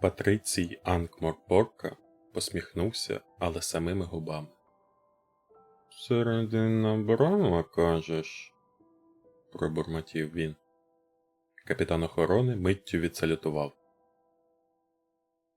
Патрицій Анкморпорка посміхнувся, але самими губами. Середина брама, кажеш? пробурмотів він. Капітан охорони миттю відсалютував.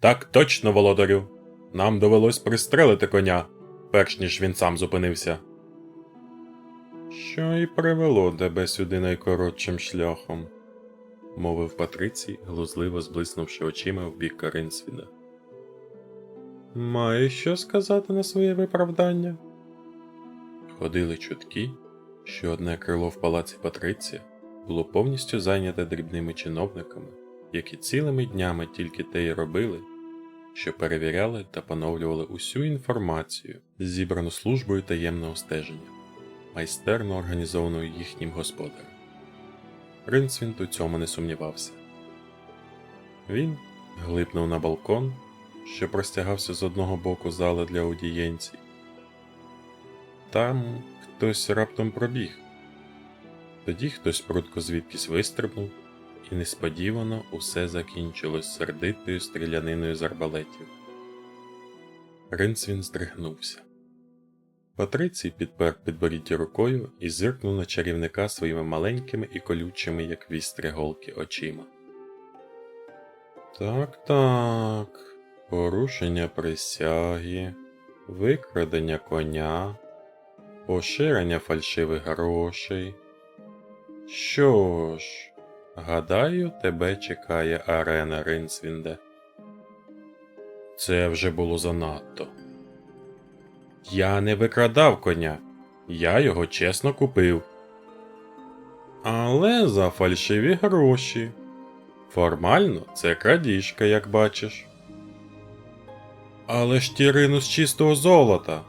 Так точно, володарю. Нам довелось пристрелити коня, перш ніж він сам зупинився. Що і привело тебе сюди найкоротшим шляхом, мовив Патрицій, глузливо зблиснувши очима в бік Каринсвіда. Маєш що сказати на своє виправдання? Ходили чутки, що одне крило в палаці Патриція було повністю зайняте дрібними чиновниками, які цілими днями тільки те й робили, що перевіряли та поновлювали усю інформацію, зібрану службою таємного стеження, майстерно організованою їхнім господарем. Ринцвінт у цьому не сумнівався. Він глипнув на балкон, що простягався з одного боку зали для аудієнцій. Там хтось раптом пробіг. Тоді хтось прудко звідкись вистрибнув, і несподівано усе закінчилось сердитою стріляниною з арбалетів. Ринцвін здригнувся. Патрицій підпер підборіддя рукою і зиркнув на чарівника своїми маленькими і колючими, як вістрі голки, очима. Так, так, порушення присяги, викрадення коня, поширення фальшивих грошей. Що ж, гадаю, тебе чекає арена Ринсвінде. Це вже було занадто. Я не викрадав коня, я його чесно купив. Але за фальшиві гроші. Формально це крадіжка, як бачиш. Але ж ті рину з чистого золота.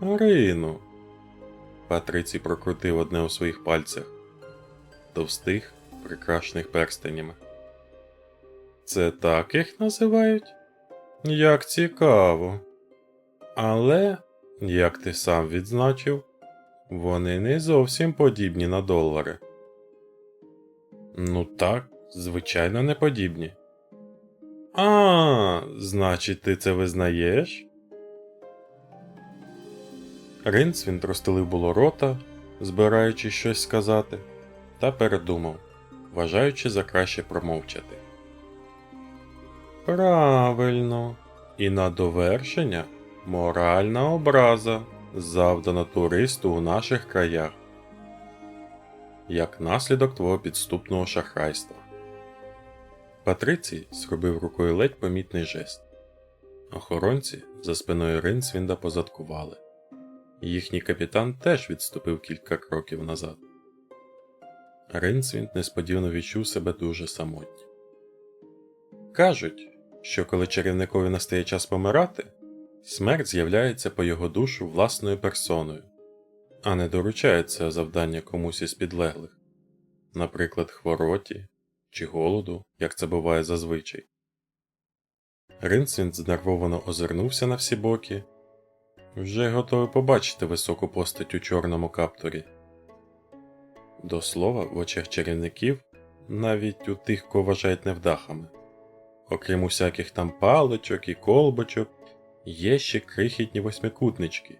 Рину. Патрицій прокрутив одне у своїх пальцях, товстих, прикрашених перстенями. Це так їх називають? Як цікаво. Але, як ти сам відзначив, вони не зовсім подібні на долари. Ну так, звичайно, не подібні. А, значить, ти це визнаєш? Ринцвін розстелив було рота, збираючи щось сказати, та передумав, вважаючи за краще промовчати. Правильно, і на довершення моральна образа, завдана туристу у наших краях, як наслідок твого підступного шахрайства. Патрицій зробив рукою ледь помітний жест. Охоронці за спиною Ринцвінда позадкували. Їхній капітан теж відступив кілька кроків назад. Ринцвінд несподівано відчув себе дуже самотньо. Кажуть, що коли чарівникові настає час помирати, смерть з'являється по його душу власною персоною, а не доручається завдання комусь із підлеглих, наприклад, хвороті чи голоду, як це буває зазвичай. Ринцвінд знервовано озирнувся на всі боки вже готовий побачити високу постать у чорному каптурі. До слова, в очах чарівників, навіть у тих, кого вважають невдахами. Окрім усяких там паличок і колбочок, є ще крихітні восьмикутнички,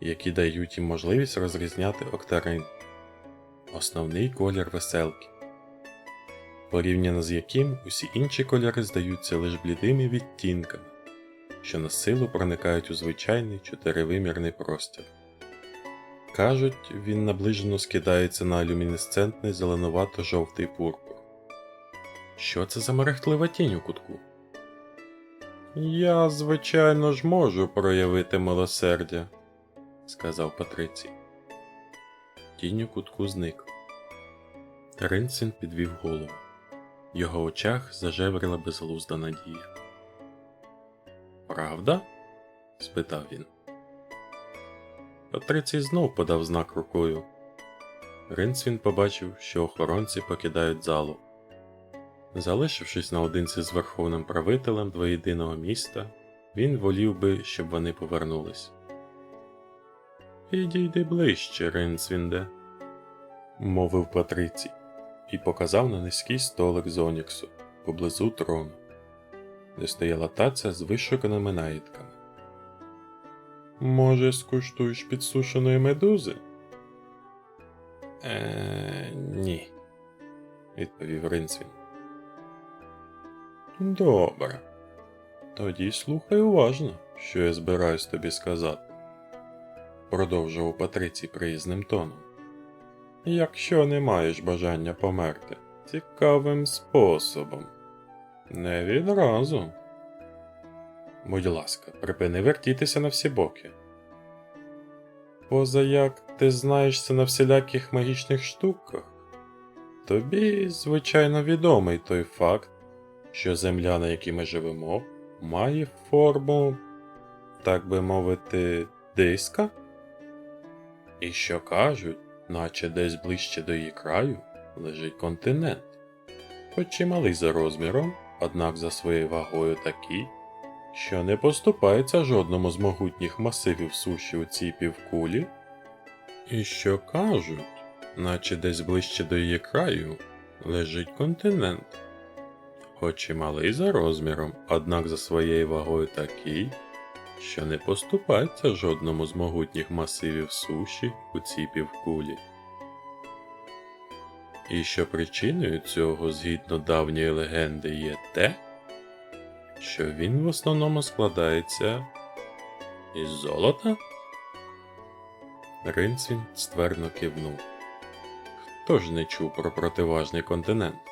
які дають їм можливість розрізняти октарин, основний колір веселки, порівняно з яким усі інші кольори здаються лише блідими відтінками що на силу проникають у звичайний чотиривимірний простір. Кажуть, він наближено скидається на люмінесцентний зеленувато-жовтий пурпур. Що це за мерехтлива тінь у кутку? Я, звичайно ж, можу проявити милосердя, сказав Патрицій. Тінь у кутку зник. Ринцин підвів голову. В його очах зажеврила безглузда надія. Правда? спитав він. Патрицій знов подав знак рукою. Ринцвін побачив, що охоронці покидають залу. Залишившись наодинці з верховним правителем двоєдиного міста, він волів би, щоб вони повернулись. Підійди ближче, Ринцвінде, мовив Патрицій, і показав на низький столик з Оніксу, поблизу трону, де стояла таця з вишуканими наїдками. Може, скуштуєш підсушеної медузи? Е, ні, відповів Ринцвін. Добре. Тоді слухай уважно, що я збираюсь тобі сказати. Продовжував Патрицій приязним тоном. Якщо не маєш бажання померти цікавим способом, не відразу. Будь ласка, припини вертітися на всі боки. Поза як ти знаєшся на всіляких магічних штуках, тобі, звичайно, відомий той факт, що земля, на якій ми живемо, має форму, так би мовити, диска? І що кажуть, наче десь ближче до її краю лежить континент, хоч і малий за розміром, однак за своєю вагою такий, що не поступається жодному з могутніх масивів суші у цій півкулі, і що кажуть, наче десь ближче до її краю лежить континент, хоч і малий за розміром, однак за своєю вагою такий, що не поступається жодному з могутніх масивів суші у цій півкулі. І що причиною цього, згідно давньої легенди, є те, що він в основному складається із золота? Ринцвін ствердно кивнув. Хто ж не чув про противажний континент?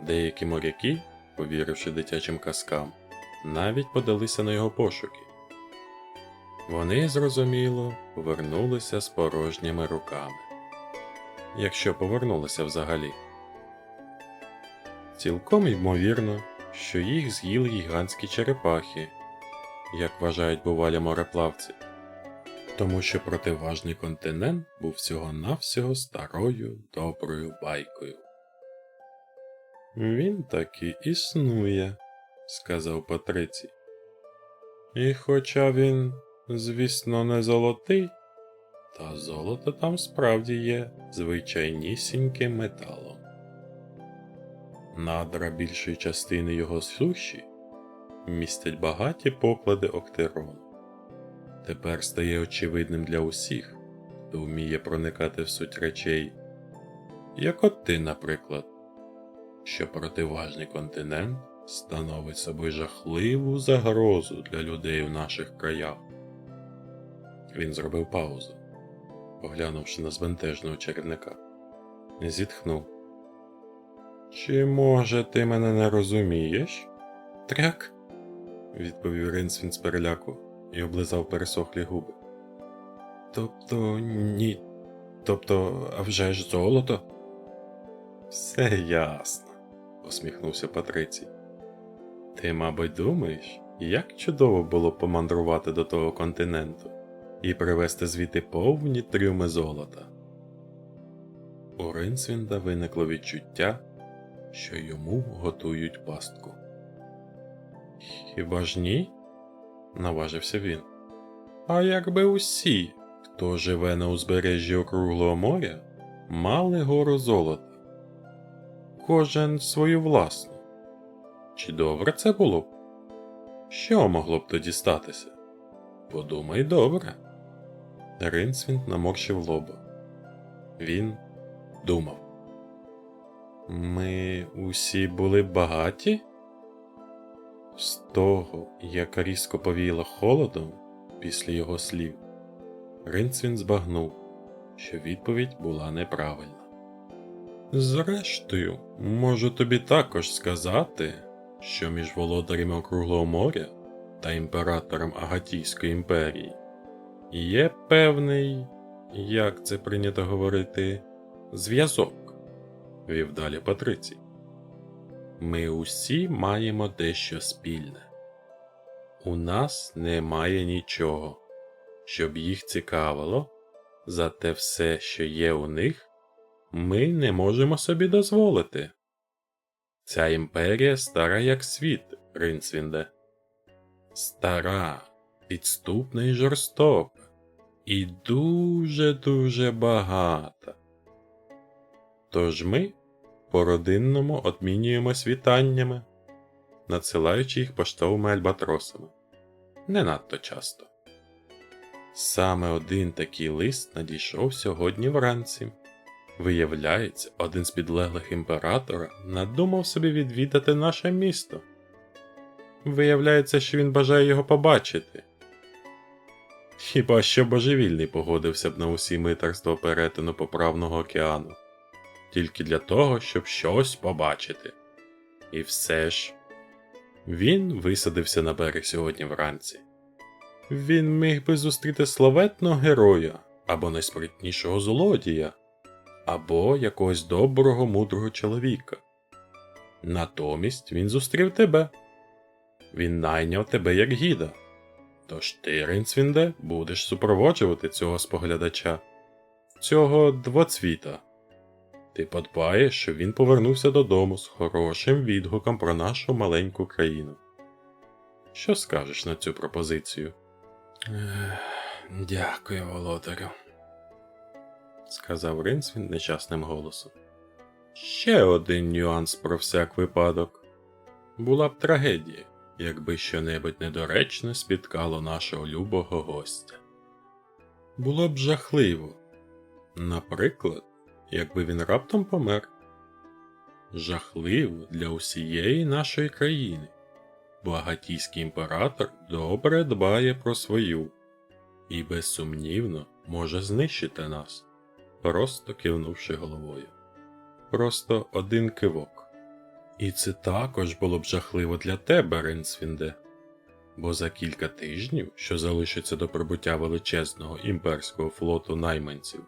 Деякі моряки, повіривши дитячим казкам, навіть подалися на його пошуки. Вони, зрозуміло, повернулися з порожніми руками. Якщо повернулися взагалі. Цілком ймовірно, що їх з'їли гігантські черепахи, як вважають бувалі мореплавці, тому що противажний континент був всього-навсього старою доброю байкою. Він таки існує, сказав Патрицій. І хоча він, звісно, не золотий, та золото там справді є звичайнісіньким металом. Надра більшої частини його суші містять багаті поклади октерону. Тепер стає очевидним для усіх, хто вміє проникати в суть речей, як от ти, наприклад, що противажний континент становить собою жахливу загрозу для людей в наших краях. Він зробив паузу, поглянувши на збентежного чарівника, і зітхнув. Чи може ти мене не розумієш? Тряк, відповів Ринсвін з переляку і облизав пересохлі губи. Тобто ні. Тобто, а вже ж золото? Все ясно, посміхнувся Патрицій. Ти, мабуть, думаєш, як чудово було помандрувати до того континенту і привезти звідти повні трюми золота. У Ринсвінда виникло відчуття, що йому готують пастку. Хіба ж ні? наважився він. А якби усі, хто живе на узбережжі округлого моря, мали гору золота, кожен свою власну. Чи добре це було б? Що могло б тоді статися? Подумай добре. Ринсвінд наморщив лоба. Він думав. Ми усі були багаті? З того, як різко повіяло холодом після його слів, Ринцвін збагнув, що відповідь була неправильна. Зрештою, можу тобі також сказати, що між володарями округлого моря та імператором Агатійської імперії є певний, як це прийнято говорити, зв'язок, вів далі Патрицій. Ми усі маємо дещо спільне. У нас немає нічого, щоб їх цікавило, зате все, що є у них, ми не можемо собі дозволити. Ця імперія стара як світ, Ринцвінде. Стара, підступна і жорстока, і дуже-дуже багата. Тож ми, По родинному обмінюємось вітаннями, надсилаючи їх поштовими альбатросами. Не надто часто. Саме один такий лист надійшов сьогодні вранці. Виявляється, один з підлеглих імператора надумав собі відвідати наше місто. Виявляється, що він бажає його побачити. Хіба що божевільний погодився б на усі митерства перетину поправного океану, тільки для того, щоб щось побачити. І все ж, він висадився на берег сьогодні вранці. Він міг би зустріти славетного героя або найспритнішого злодія, або якогось доброго мудрого чоловіка. Натомість він зустрів тебе. Він найняв тебе як гіда. Тож ти, Ринцвінде, будеш супроводжувати цього споглядача, цього двоцвіта. Ти подбаєш, щоб він повернувся додому з хорошим відгуком про нашу маленьку країну. Що скажеш на цю пропозицію? Дякую, володарю, сказав Ринцвін нещасним голосом. Ще один нюанс про всяк випадок. Була б трагедія, якби щонебудь недоречне спіткало нашого любого гостя. Було б жахливо. Наприклад, якби він раптом помер. Жахливо для усієї нашої країни. Багатійський імператор добре дбає про свою і безсумнівно може знищити нас, просто кивнувши головою. Просто один кивок. І це також було б жахливо для тебе, Ренсвінде, бо за кілька тижнів, що залишиться до прибуття величезного імперського флоту найманців,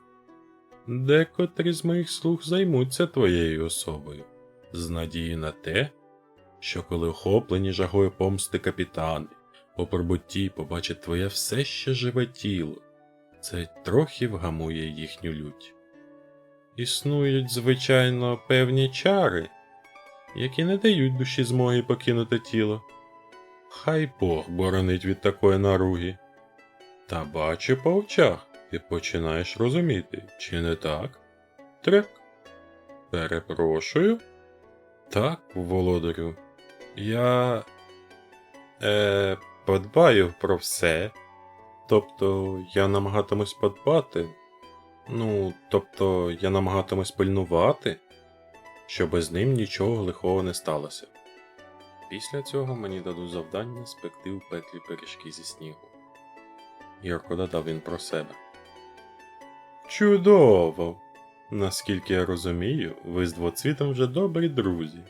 декотрі з моїх слуг займуться твоєю особою, з надією на те, що коли охоплені жагою помсти капітани по прибутті побачать твоє все ще живе тіло, це трохи вгамує їхню лють. Існують, звичайно, певні чари, які не дають душі змоги покинути тіло. Хай Бог боронить від такої наруги. Та бачу по очах, ти починаєш розуміти, чи не так? Трек. Перепрошую. Так, володарю. Я. Е, подбаю про все. Тобто я намагатимусь подбати. Ну, тобто я намагатимусь пильнувати, щоб з ним нічого лихого не сталося. Після цього мені дадуть завдання спекти у петлі пиріжки зі снігу. Ярко додав він про себе. Чудово! Наскільки я розумію, ви з двоцвітом вже добрі друзі.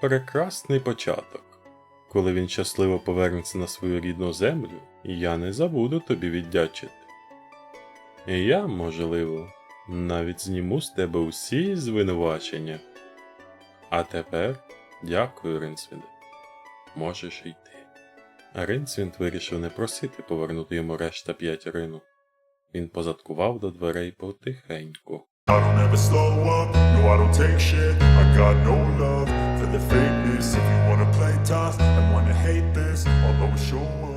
Прекрасний початок. Коли він щасливо повернеться на свою рідну землю, я не забуду тобі віддячити. І я, можливо, навіть зніму з тебе усі звинувачення. А тепер дякую, Ринсвінде. Можеш йти. А Ринсвінд вирішив не просити повернути йому решта п'ятірину. Він позадкував до дверей потихеньку. I don't ever slow up, no I don't take shit I got no love for the fakeness If you wanna play tough and wanna hate this I'll always show up